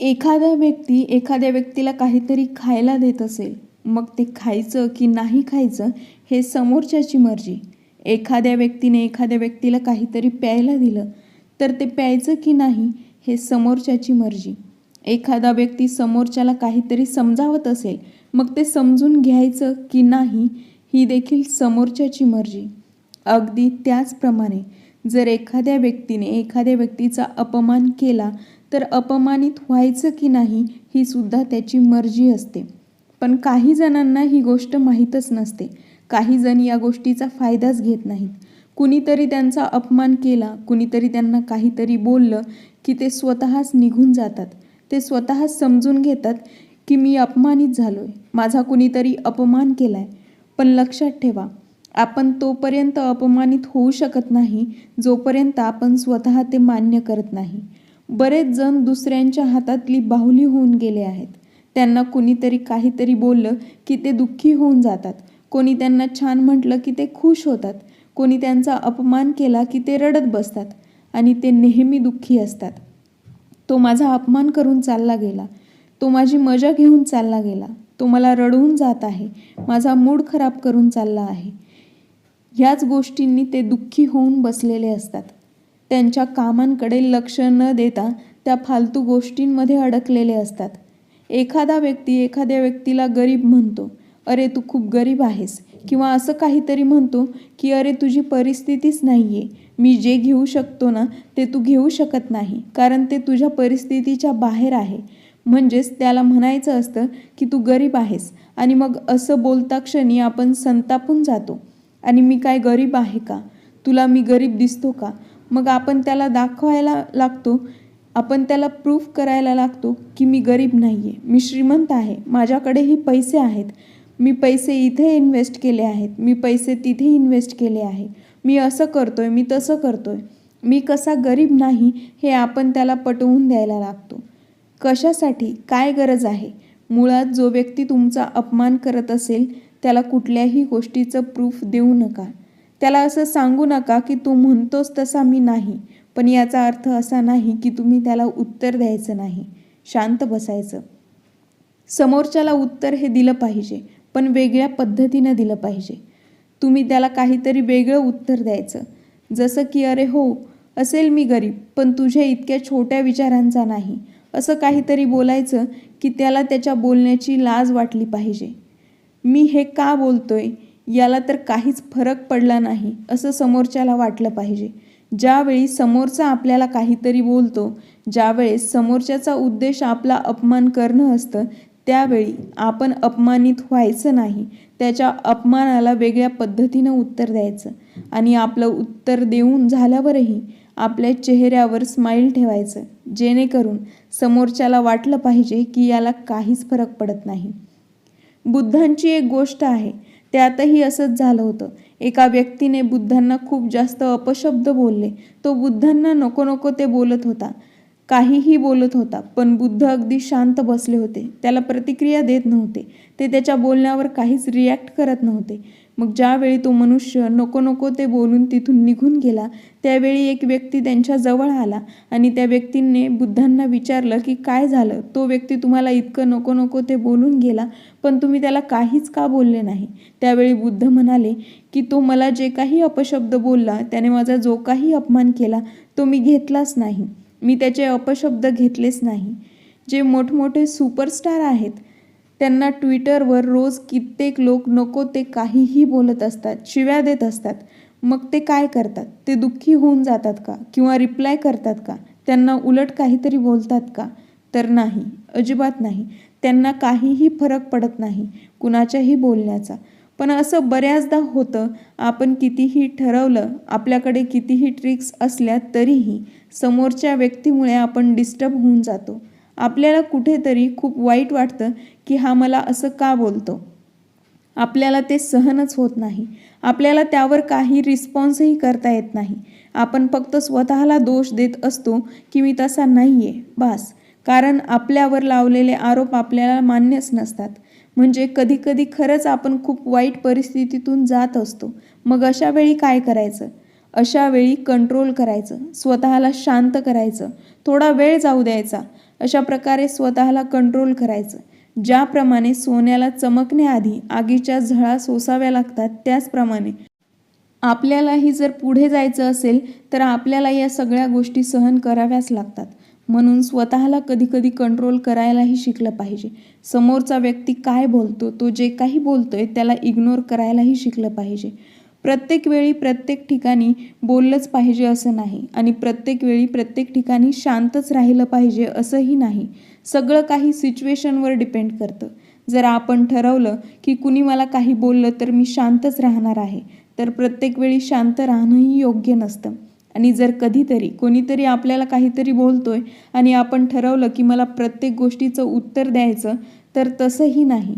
एखादा व्यक्ती एखाद्या व्यक्तीला काहीतरी खायला देत असेल मग ते खायचं की नाही खायचं हे समोरच्याची मर्जी. एखाद्या व्यक्तीने एखाद्या व्यक्तीला काहीतरी प्यायला दिलं तर ते प्यायचं की नाही हे समोरच्याची मर्जी. एखादा व्यक्ती समोरच्याला काहीतरी समजावत असेल मग ते समजून घ्यायचं की नाही ही देखील समोरच्याची मर्जी. अगदी त्याचप्रमाणे जर एखाद्या व्यक्तीने एखाद्या व्यक्तीचा अपमान केला तर अपमानित व्हायचं की नाही ही सुद्धा त्याची मर्जी असते. पण काही जणांना ही गोष्ट माहीतच नसते. काही जण या गोष्टीचा फायदाच घेत नाहीत. कुणीतरी त्यांचा अपमान केला कुणीतरी त्यांना काहीतरी बोललं की ते स्वतःच निघून जातात. ते स्वतःच समजून घेतात की मी अपमानित झालो आहे माझा कुणीतरी अपमान केला आहे पण लक्षात ठेवा आपण तोपर्यंत अपमानित होऊ शकत नाही जोपर्यंत आपण स्वतः ते मान्य करत नाही. बरेच जण दुसऱ्यांच्या हातातली बाहुली होऊन गेले आहेत. त्यांना कुणीतरी काहीतरी बोललं की ते दुःखी होऊन जातात. कोणी त्यांना छान म्हटलं की ते खुश होतात. कोणी त्यांचा अपमान केला की ते रडत बसतात. आणि ते नेहमी दुःखी असतात. तो माझा अपमान करून चालला गेला. तो माझी मजा घेऊन चालला गेला. तो मला रडवून जात आहे. माझा मूड खराब करून चालला आहे. ह्याच गोष्टींनी ते दुःखी होऊन बसलेले असतात. त्यांच्या कामांकडे लक्ष न देता त्या फालतू गोष्टींमध्ये अडकलेले असतात. एखादा व्यक्ती एखाद्या व्यक्तीला गरीब म्हणतो अरे तू खूप गरीब आहेस. किंवा असं काहीतरी म्हणतो की अरे तुझी परिस्थितीच नाही आहे मी जे घेऊ शकतो ना ते तू घेऊ शकत नाही. कारण ते तुझ्या परिस्थितीच्या बाहेर आहे. म्हणजेच त्याला म्हणायचं असतं की तू गरीब आहेस. आणि मग असं बोलता क्षणी आपण संतापून जातो. आणि मी काय गरीब आहे का? तुला मी गरीब दिसतो का? मग आपण त्याला दाखवायला लागतो. आपण त्याला प्रूफ करायला लागतो की मी गरीब नाही आहे मी श्रीमंत आहे. माझ्याकडेही पैसे आहेत. मी पैसे इथे इन्व्हेस्ट केले आहेत. मी पैसे तिथे इन्व्हेस्ट केले आहे. मी असं करतो आहे मी तसं करतो आहे मी कसा गरीब नाही हे आपण त्याला पटवून द्यायला लागतो. कशासाठी? काय गरज आहे? मुळात जो व्यक्ती तुमचा अपमान करत असेल त्याला कुठल्याही गोष्टीचं प्रूफ देऊ नका. त्याला असं सांगू नका की तू म्हणतोस तसा मी नाही पण याचा अर्थ असा नाही की तुम्ही त्याला उत्तर द्यायचं नाही. शांत बसायचं. समोरच्याला उत्तर हे दिलं पाहिजे पण वेगळ्या पद्धतीनं दिलं पाहिजे. तुम्ही त्याला काहीतरी वेगळं उत्तर द्यायचं. जसं की अरे हो असेल मी गरीब पण तुझ्या इतक्या छोट्या विचारांचा नाही. असं काहीतरी बोलायचं की त्याला त्याच्या बोलण्याची लाज वाटली पाहिजे. मी हे का बोलतोय? याला तर काहीच फरक पडला नाही असं समोरच्याला वाटलं पाहिजे. ज्यावेळी समोरचा आपल्याला काहीतरी बोलतो ज्यावेळेस समोरच्याचा उद्देश आपला अपमान करणं असतं त्यावेळी आपण अपमानित व्हायचं नाही. त्याच्या अपमानाला वेगळ्या पद्धतीनं उत्तर द्यायचं आणि आपलं उत्तर देऊन झाल्यावरही आपल्या चेहऱ्यावर स्माईल ठेवायचं जेणेकरून समोरच्याला वाटलं पाहिजे की याला काहीच फरक पडत नाही. बुद्धांची एक गोष्ट आहे त्यातही असंच झालं होतं. एका व्यक्तीने बुद्धांना खूप जास्त अपशब्द बोलले. तो बुद्धांना नको नको ते बोलत होता. काहीही बोलत होता पण बुद्ध अगदी शांत बसले होते. त्याला प्रतिक्रिया देत नव्हते. ते त्याच्या बोलण्यावर काहीच रिॲक्ट करत नव्हते. मग ज्यावेळी तो मनुष्य नको नको ते बोलून तिथून निघून गेला त्यावेळी एक व्यक्ती त्यांच्या जवळ आला आणि त्या व्यक्तीने बुद्धांना विचारलं की काय झालं? तो व्यक्ती तुम्हाला इतकं नको नको ते बोलून गेला पण तुम्ही त्याला काहीच का बोलले नाही? त्यावेळी बुद्ध म्हणाले की तो मला जे काही अपशब्द बोलला त्याने माझा जो काही अपमान केला तो मी घेतलाच नाही. मी त्याचे अपशब्द घेतलेच नाही. जे मोठमोठे सुपरस्टार आहेत त्यांना ट्विटरवर रोज कित्येक लोक नको ते काहीही बोलत असतात शिव्या देत असतात. मग ते काय करतात? ते दुःखी होऊन जातात का? किंवा रिप्लाय करतात का? त्यांना उलट काहीतरी बोलतात का? तर नाही अजिबात नाही. त्यांना काहीही फरक पडत नाही कुणाच्याही बोलण्याचा. पण असं बऱ्याचदा होतं आपण कितीही ठरवलं आपल्याकडे कितीही ट्रिक्स असल्या तरीही समोरच्या व्यक्तीमुळे आपण डिस्टर्ब होऊन जातो. आपल्याला कुठेतरी खूप वाईट वाटतं की हा मला असं का बोलतो? आपल्याला ते सहनच होत नाही. आपल्याला त्यावर काही रिस्पॉन्सही करता येत नाही. आपण फक्त स्वतःला दोष देत असतो की मी तसा नाही आहे बास. कारण आपल्यावर लावलेले आरोप आपल्याला मान्यच नसतात. म्हणजे कधीकधी खरंच आपण खूप वाईट परिस्थितीतून जात असतो. मग अशा वेळी काय करायचं? अशा वेळी कंट्रोल करायचं. स्वतःला शांत करायचं. थोडा वेळ जाऊ द्यायचा. अशा प्रकारे स्वतःला कंट्रोल करायचं. ज्याप्रमाणे सोन्याला चमकण्याआधी आगीच्या झळा सोसाव्या लागतात त्याचप्रमाणे आपल्यालाही जर पुढे जायचं असेल तर आपल्याला या सगळ्या गोष्टी सहन कराव्याच लागतात. म्हणून स्वतःला कधीकधी कंट्रोल करायलाही शिकलं पाहिजे. समोरचा व्यक्ती काय बोलतो तो जे काही बोलतोय त्याला इग्नोर करायलाही शिकलं पाहिजे. प्रत्येक वेळी प्रत्येक ठिकाणी बोललंच पाहिजे असं नाही आणि प्रत्येक वेळी प्रत्येक ठिकाणी शांतच राहिलं पाहिजे असंही नाही. सगळं काही सिच्युएशनवर डिपेंड करतं. जर आपण ठरवलं की कुणी मला काही बोललं तर मी शांतच राहणार आहे तर प्रत्येक वेळी शांत राहणंही योग्य नसतं. आणि जर कधीतरी कोणीतरी आपल्याला काहीतरी बोलतोय आणि आपण ठरवलं की मला प्रत्येक गोष्टीचं उत्तर द्यायचं तर तसंही नाही.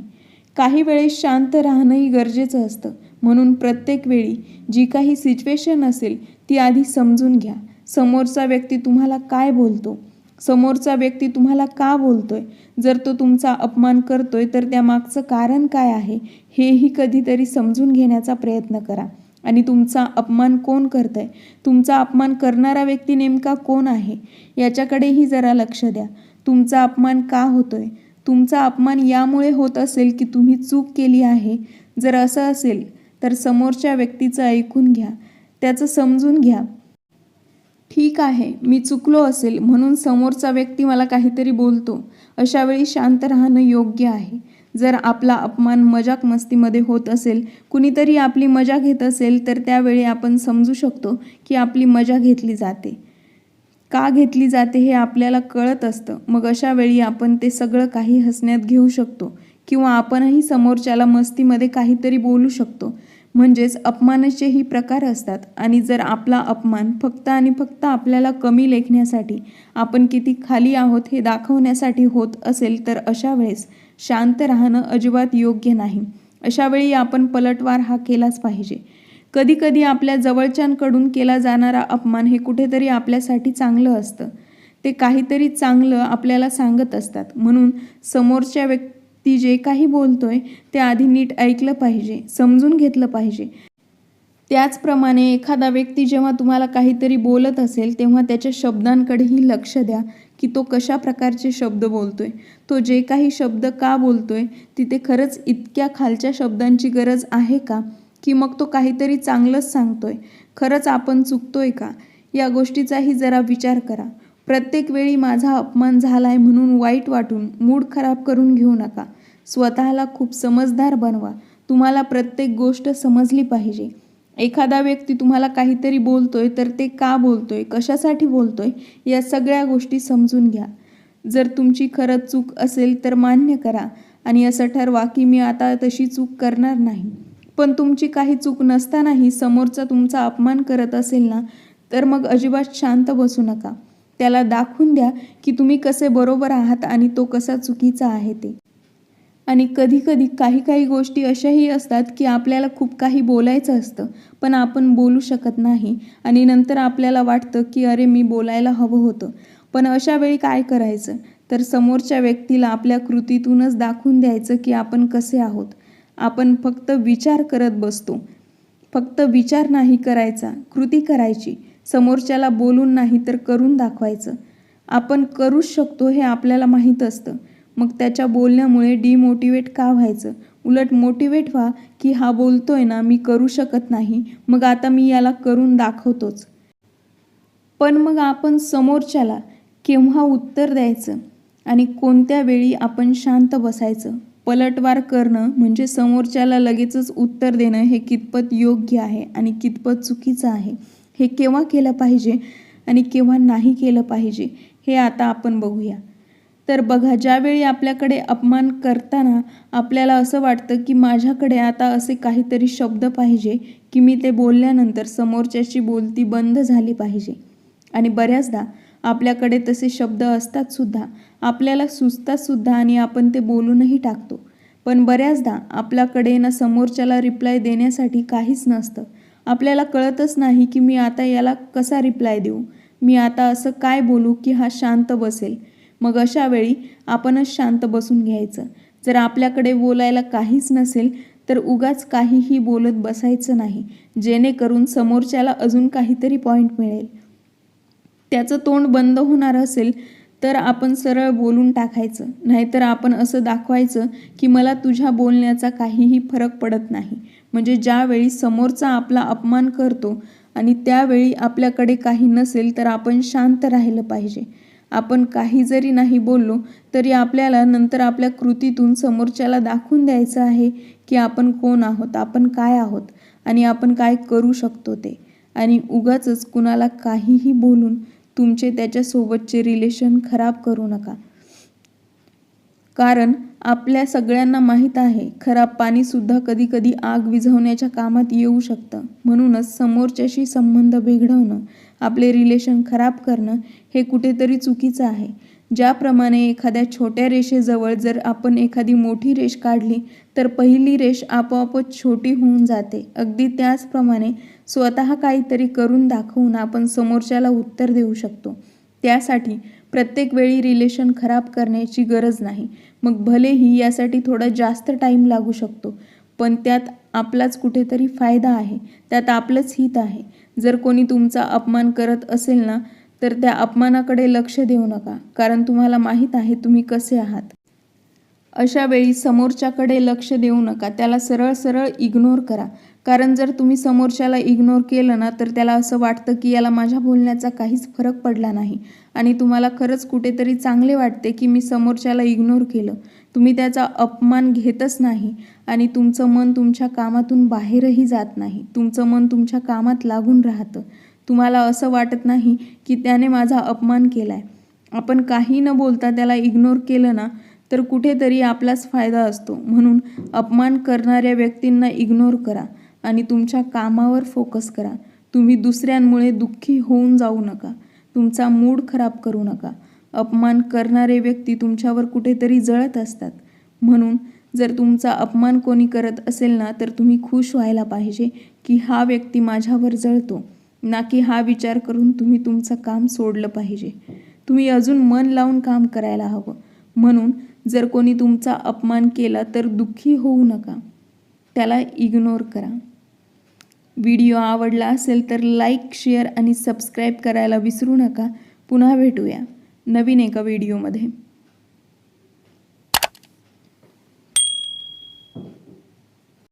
काही वेळेस शांत राहणंही गरजेचं असतं. म्हणून प्रत्येक वेळी जी काही सिच्युएशन असेल ती आधी समजून घ्या. समोरचा व्यक्ती तुम्हाला काय बोलतो? समोरचा व्यक्ती तुम्हाला का बोलतोय? जर तो तुमचा अपमान करतोय तर त्यामागचं कारण काय आहे? हेही कधीतरी समजून घेण्याचा प्रयत्न करा. आणि तुमचा अपमान कोण करतंय? तुमचा अपमान करणारा व्यक्ती नेमका कोण आहे? याच्याकडेही जरा लक्ष द्या. तुमचा अपमान का होतोय? तुमचा अपमान यामुळे होत असेल की तुम्ही चूक केली आहे? जर असं असेल तर समोरच्या व्यक्तीचं ऐकून घ्या. त्याचं समजून घ्या. ठीक आहे मी चुकलो असेल म्हणून समोरचा व्यक्ती मला काहीतरी बोलतो. अशावेळी शांत राहणं योग्य आहे. जर आपला अपमान मजाक मस्तीमध्ये होत असेल कुणीतरी आपली मजा घेत असेल तर त्यावेळी आपण समजू शकतो की आपली मजा घेतली जाते. का घेतली जाते हे आपल्याला कळत असतं. मग अशा वेळी आपण ते सगळं काही हसण्यात घेऊ शकतो. किंवा आपणही समोरच्याला मस्तीमध्ये काहीतरी बोलू शकतो. म्हणजेच अपमानाचेही प्रकार असतात. आणि जर आपला अपमान फक्त आणि फक्त आपल्याला कमी लेखण्यासाठी आपण किती खाली आहोत हे दाखवण्यासाठी होत असेल तर अशा वेळेस शांत राहणं अजिबात योग्य नाही. अशावेळी आपण पलटवार हा केलाच पाहिजे. कधीकधी आपल्या जवळच्यांकडून केला जाणारा अपमान हे कुठेतरी आपल्यासाठी चांगलं असतं. ते काहीतरी चांगलं आपल्याला सांगत असतात. म्हणून समोरच्या व्यक्ती जे काही बोलतोय ते आधी नीट ऐकलं पाहिजे समजून घेतलं पाहिजे. त्याचप्रमाणे एखादा व्यक्ती जेव्हा तुम्हाला काहीतरी बोलत असेल तेव्हा त्याच्या शब्दांकडेही लक्ष द्या की तो कशा प्रकारचे शब्द बोलतोय. तो जे काही शब्द का बोलतोय तिथे खरंच इतक्या खालच्या शब्दांची गरज आहे का? की मग तो काहीतरी चांगलंच सांगतोय. खरंच आपण चुकतोय का? या गोष्टीचाही जरा विचार करा. प्रत्येक वेळी माझा अपमान झालाय म्हणून वाईट वाटून मूड खराब करून घेऊ नका. स्वतःला खूप समजदार बनवा. तुम्हाला प्रत्येक गोष्ट समजली पाहिजे. एखादा व्यक्ती तुम्हाला काहीतरी बोलतोय तर ते का बोलतोय कशासाठी बोलतोय या सगळ्या गोष्टी समजून घ्या. जर तुमची खरंच चूक असेल तर मान्य करा आणि असं ठरवा की मी आता तशी चूक करणार नाही. पण तुमची काही चूक नसतानाही समोरचा तुमचा अपमान करत असेल ना तर मग अजिबात शांत बसू नका. त्याला दाखवून द्या की तुम्ही कसे बरोबर आहात आणि तो कसा चुकीचा आहे ते. आणि कधीकधी काही काही गोष्टी अशाही असतात की आपल्याला खूप काही बोलायचं असतं पण आपण बोलू शकत नाही. आणि नंतर आपल्याला वाटतं की अरे मी बोलायला हवं होतं. पण अशा वेळी काय करायचं? तर समोरच्या व्यक्तीला आपल्या कृतीतूनच दाखवून द्यायचं की आपण कसे आहोत. आपण फक्त विचार करत बसतो. फक्त विचार नाही करायचा कृती करायची. समोरच्याला बोलून नाही तर करून दाखवायचं. आपण करूच शकतो हे आपल्याला माहीत असतं. मग त्याच्या बोलण्यामुळे डिमोटिवेट का व्हायचं? उलट मोटिवेट व्हा की हा बोलतोय ना मी करू शकत नाही. मग आता मी याला करून दाखवतोच. पण मग आपण समोरच्याला केव्हा उत्तर द्यायचं? आणि कोणत्या वेळी आपण शांत बसायचं? पलटवार करणं म्हणजे समोरच्याला लगेचच उत्तर देणं हे कितपत योग्य आहे आणि कितपत चुकीचं आहे? हे केव्हा केलं पाहिजे आणि केव्हा नाही केलं पाहिजे हे आता आपण बघूया. तर बघा ज्यावेळी आपल्याकडे अपमान करताना आपल्याला असं वाटतं की माझ्याकडे आता असे काहीतरी शब्द पाहिजे की मी ते बोलल्यानंतर समोरच्याची बोलती बंद झाली पाहिजे. आणि बऱ्याचदा आपल्याकडे तसे शब्द असतात सुद्धा आपल्याला सुचतात सुद्धा आणि आपण ते बोलूनही टाकतो. पण बऱ्याचदा आपल्याकडे ना समोरच्याला रिप्लाय देण्यासाठी काहीच नसतं. आपल्याला कळतच नाही की मी आता याला कसा रिप्लाय देऊ? मी आता असं काय बोलू की हा शांत बसेल? मग अशा वेळी आपणच शांत बसून घ्यायचं. जर आपल्याकडे बोलायला काहीच नसेल तर उगाच काहीही बोलत बसायचं नाही. जेणेकरून समोरच्याला अजून काहीतरी पॉईंट मिळेल. त्याचं तोंड बंद होणार असेल तर आपण सरळ बोलून टाकायचं. नाहीतर आपण असं दाखवायचं की मला तुझ्या बोलण्याचा काहीही फरक पडत नाही. म्हणजे ज्यावेळी समोरचा आपला अपमान करतो आणि त्यावेळी आपल्याकडे काही नसेल तर आपण शांत राहिलं पाहिजे. आपण काही जरी नाही बोललो तरी आपल्याला नंतर आपल्या कृतीतून समोरच्याला दाखवून द्यायचं आहे की आपण कोण आहोत आपण काय आहोत आणि आपण काय करू शकतो ते. आणि उगाचच कुणाला काहीही बोलून तुमचे त्याच्यासोबतचे रिलेशन खराब करू नका. कारण आपल्या सगळ्यांना माहीत आहे खराब पाणीसुद्धा कधी कधी आग विझवण्याच्या कामात येऊ शकतं. म्हणूनच समोरच्याशी संबंध बिघडवणं आपले रिलेशन खराब करणं हे कुठेतरी चुकीचं आहे. ज्याप्रमाणे एखाद्या छोट्या रेषेजवळ जर आपण एखादी मोठी रेष काढली तर पहिली रेष आपोआपच छोटी होऊन जाते. अगदी त्याचप्रमाणे स्वतः काहीतरी करून दाखवून आपण समोरच्याला उत्तर देऊ शकतो. त्यासाठी प्रत्येक वेळी रिलेशन खराब करण्याची गरज नाही. मग भलेही यासाठी थोडा जास्त टाईम लागू शकतो पण त्यात आपलाच कुठेतरी फायदा आहे. त्यात आपलंच हित आहे. जर कोणी तुमचा अपमान करत असेल ना तर त्या अपमानाकडे लक्ष देऊ नका कारण तुम्हाला माहीत आहे तुम्ही कसे आहात. अशा वेळी समोरच्याकडे लक्ष देऊ नका त्याला सरळ सरळ इग्नोर करा. कारण जर तुम्ही समोरच्याला इग्नोर केलं ना तर त्याला असं वाटतं की याला माझ्या बोलण्याचा काहीच फरक पडला नाही. आणि तुम्हाला खरंच कुठेतरी चांगले वाटते की मी समोरच्याला इग्नोर केलं. तुम्ही त्याचा अपमान घेतच नाही आणि तुमचं मन तुमच्या कामातून बाहेरही जात नाही. तुमचं मन तुमच्या कामात लागून राहतं. तुम्हाला असं वाटत नाही की त्याने माझा अपमान केला आहे आपण काही न बोलता त्याला इग्नोर केलं ना तर कुठेतरी आपलाच फायदा असतो. म्हणून अपमान करणाऱ्या व्यक्तींना इग्नोर करा. आणि तुमच्या कामावर फोकस करा. तुम्ही दुसऱ्यांमुळे दुःखी होऊन जाऊ नका. तुमचा मूड खराब करू नका. अपमान करणारे व्यक्ती तुमच्यावर कुठेतरी जळत असतात. म्हणून जर तुमचा अपमान कोणी करत असेल ना तर तुम्ही खुश व्हायला पाहिजे की हा व्यक्ती माझ्यावर जळतो ना की हा विचार करून तुम्ही तुमचं काम सोडलं पाहिजे. तुम्ही अजून मन लावून काम करायला हवं. म्हणून जर कोणी तुमचा अपमान केला तर दुःखी होऊ नका. त्याला इग्नोर करा. व्हिडिओ आवडला असेल तर लाईक शेअर आणि सबस्क्राईब करायला विसरू नका. पुन्हा भेटूया नवीन एका व्हिडिओमध्ये.